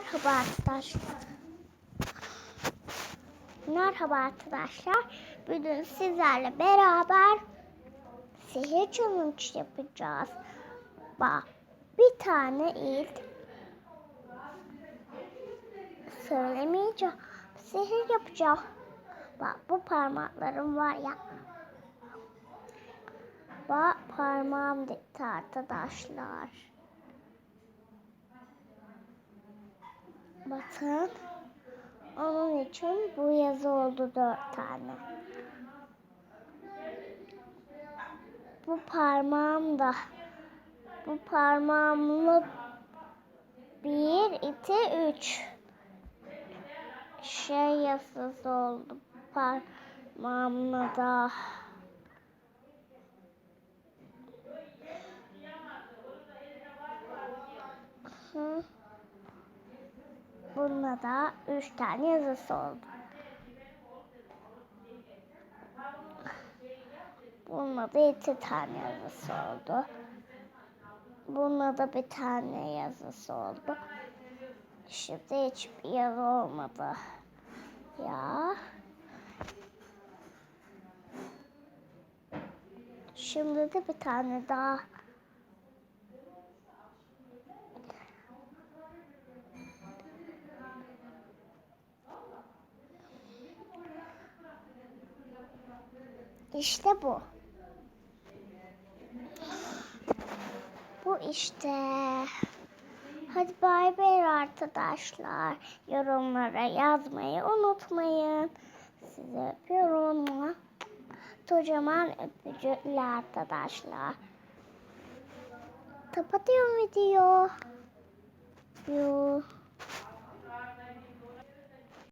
Merhaba arkadaşlar. Merhaba arkadaşlar. Bugün sizlerle beraber sihir challenge yapacağız. Bak bir tane ilk söylemeyeceğim. Sihir yapacağım. Bak bu parmaklarım var ya. Bak parmağım dikti arkadaşlar. Bakın. Onun için bu yazı oldu dört tane. Bu parmağım da bu parmağımla bir, iki, üç şey yazısı oldu parmağımla da. Bununla da üç tane yazısı oldu. Bununla da iki tane yazısı oldu. Bununla da bir tane yazısı oldu. Şimdi hiçbir yazı olmadı. Ya. Şimdi de bir tane daha. İşte bu. Bu işte. Hadi bay bay arkadaşlar. Yorumlara yazmayı unutmayın. Sizi öpüyorum. Kocaman öpücükler arkadaşlar. Kapatıyorum video.